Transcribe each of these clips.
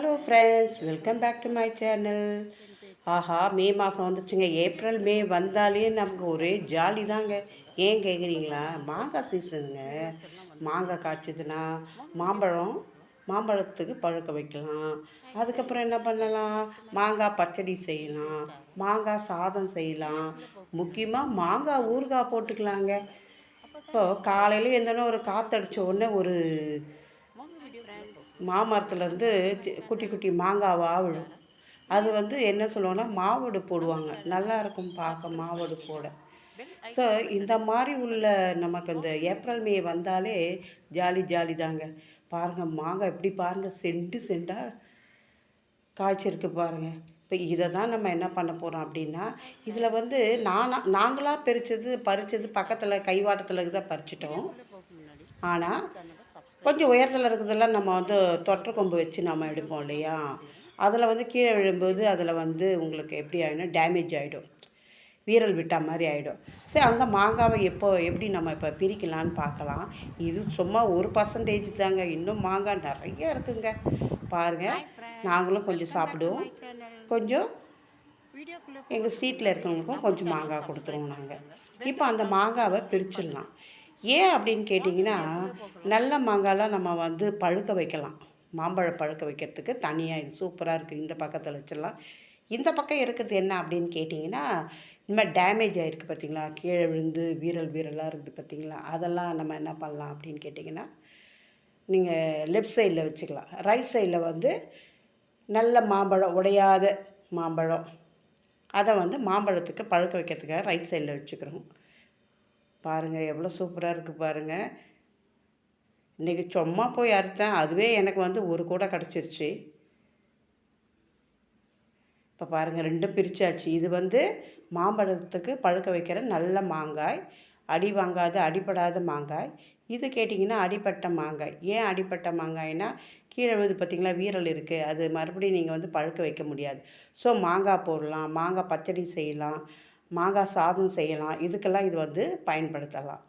Hello friends welcome back to my channel Aha May மாதம் வந்துச்சுங்க. April May வந்தாலே நமக்கு ஒரே ஜாலி தாங்க. ஏன் கேட்குறீங்களா மாங்காய் சீசனுங்க மாங்காய் காய்ச்சதுன்னா மாம்பழம் மாம்பழத்துக்கு பழுக்க வைக்கலாம். அதுக்கப்புறம் என்ன பண்ணலாம்? மாங்காய் பச்சடி செய்யலாம். மாங்காய் சாதம் செய்யலாம். முக்கியமாக மாங்காய் ஊறுகாய் போட்டுக்கலாங்க. இப்போ காலையில் எந்தோடனே ஒரு காற்றடிச்ச உடனே ஒரு மாமரத்துலேருந்து குட்டி குட்டி மாங்காவாக விழும். அது வந்து என்ன சொல்லுவாங்கன்னா மாவடு போடுவாங்க. நல்லா இருக்கும் பார்க்க மாவடு போட. ஸோ இந்த மாதிரி உள்ள நமக்கு இந்த ஏப்ரல் மே வந்தாலே ஜாலி ஜாலி தாங்க. பாருங்கள் மாங்காய் எப்படி பாருங்கள் செண்டு செண்டாக காய்ச்சிருக்கு பாருங்கள் இப்போ இதை தான் நம்ம என்ன பண்ண போகிறோம் அப்படின்னா இதில் வந்து நானா நாங்களாக பறித்தது பறித்தது பக்கத்தில் கைவாட்டத்தில் தான் பறிச்சிட்டோம். ஆனால் கொஞ்சம் உயரத்தில் இருக்கிறதெல்லாம் நம்ம வந்து தொற்ற கொம்பு வச்சு நம்ம எடுப்போம் இல்லையா? அதில் வந்து கீழே விழும்போது அதில் வந்து உங்களுக்கு எப்படி ஆகிடும் டேமேஜ் ஆகிடும் வீரல் விட்டா மாதிரி ஆகிடும் சரி அந்த மாங்காவை எப்போ எப்படி நம்ம இப்போ பிரிக்கலான்னு பார்க்கலாம். இது சும்மா ஒரு பர்சன்டேஜ் தாங்க. இன்னும் மாங்காய் நிறைய இருக்குங்க. பாருங்கள் நாங்களும் கொஞ்சம் சாப்பிடுவோம். கொஞ்சம் எங்கள் ஸ்ட்ரீட்டில் இருக்கிறவங்களுக்கும் கொஞ்சம் மாங்காய் கொடுத்துருவோம் நாங்கள் இப்போ அந்த மாங்காவை பிரிச்சிடலாம். ஏன் அப்படின்னு கேட்டிங்கன்னா நல்ல மாங்காய்லாம் நம்ம வந்து பழுக்க வைக்கலாம். மாம்பழம் பழுக்க வைக்கிறதுக்கு தனியாக இது சூப்பராக இருக்குது இந்த பக்கத்தில் வச்சிடலாம். இந்த பக்கம் இருக்கிறது என்ன அப்படின்னு கேட்டிங்கன்னா இந்த மாதிரி டேமேஜ் ஆகிருக்கு பார்த்தீங்களா கீழே விழுந்து வீரல் வீரலாக இருக்குது பார்த்தீங்களா அதெல்லாம் நம்ம என்ன பண்ணலாம் அப்படின்னு கேட்டிங்கன்னா நீங்கள் லெஃப்ட் சைடில் வச்சுக்கலாம். ரைட் சைடில் வந்து நல்ல மாம்பழம் உடையாத மாம்பழம். அதை வந்து மாம்பழத்துக்கு பழுக்க வைக்கிறதுக்காக ரைட் சைடில் வச்சுக்கிறோம். பாருங்கள் எவ்வளோ சூப்பராக இருக்குது பாருங்கள் இன்றைக்கி சும்மா போய் அறுத்தேன். அதுவே எனக்கு வந்து ஒரு கூடை கிடச்சிருச்சு. இப்போ பாருங்கள் ரெண்டும் பிரித்தாச்சு இது வந்து மாம்பழத்துக்கு பழுக்க வைக்கிற நல்ல மாங்காய். அடி வாங்காத அடிப்படாத மாங்காய். இது கேட்டிங்கன்னா அடிப்பட்ட மாங்காய். ஏன் அடிப்பட்ட மாங்காய்னா கீழே விழுது பார்த்திங்களா வீரல் இருக்குது அது மறுபடியும் நீங்கள் வந்து பழுக்க வைக்க முடியாது. ஸோ மாங்காய் போடலாம். மாங்காய் பச்சடி செய்யலாம். மாங்காய் சாதம் செய்யலாம். இதுக்கெல்லாம் இது வந்து பயன்படுத்தலாம்.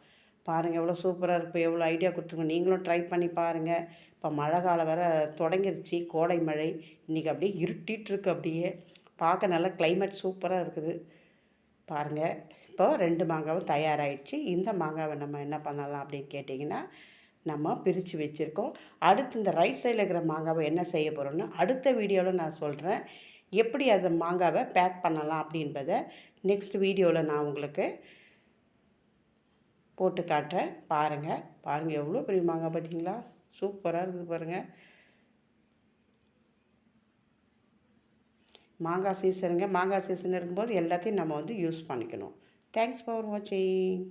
பாருங்கள் எவ்வளோ சூப்பராக இருக்குது எவ்வளோ ஐடியா கொடுத்துருங்க நீங்களும் ட்ரை பண்ணி பாருங்கள் இப்போ மழை காலம் வேறு தொடங்கிருச்சு. கோடை மழை. இன்றைக்கி அப்படியே இருட்டிகிட்ருக்கு அப்படியே. பார்க்க நல்லா கிளைமேட் சூப்பராக இருக்குது. பாருங்கள் இப்போ ரெண்டு மாங்காவும் தயாராகிடுச்சு இந்த மாங்காவை நம்ம என்ன பண்ணலாம் அப்படின்னு கேட்டிங்கன்னா நம்ம பிரித்து வச்சுருக்கோம். அடுத்து இந்த ரைட் சைடில் இருக்கிற மாங்காவை என்ன செய்ய போகிறோன்னு அடுத்த வீடியோவில் நான் சொல்கிறேன் எப்படி அதை மாங்காவை பேக் பண்ணலாம் அப்படின்றத நெக்ஸ்ட் வீடியோவில் நான் உங்களுக்கு போட்டு காட்டுறேன். பாருங்கள் பாருங்கள் எவ்வளோ பெரிய மாங்காய் பார்த்தீங்களா? சூப்பராக இருக்குது பாருங்கள் மாங்காய் சீசனுங்க மாங்காய் சீசன் இருக்கும்போது எல்லாத்தையும் நம்ம வந்து யூஸ் பண்ணிக்கணும். தேங்க்ஸ் ஃபார் வாட்சிங்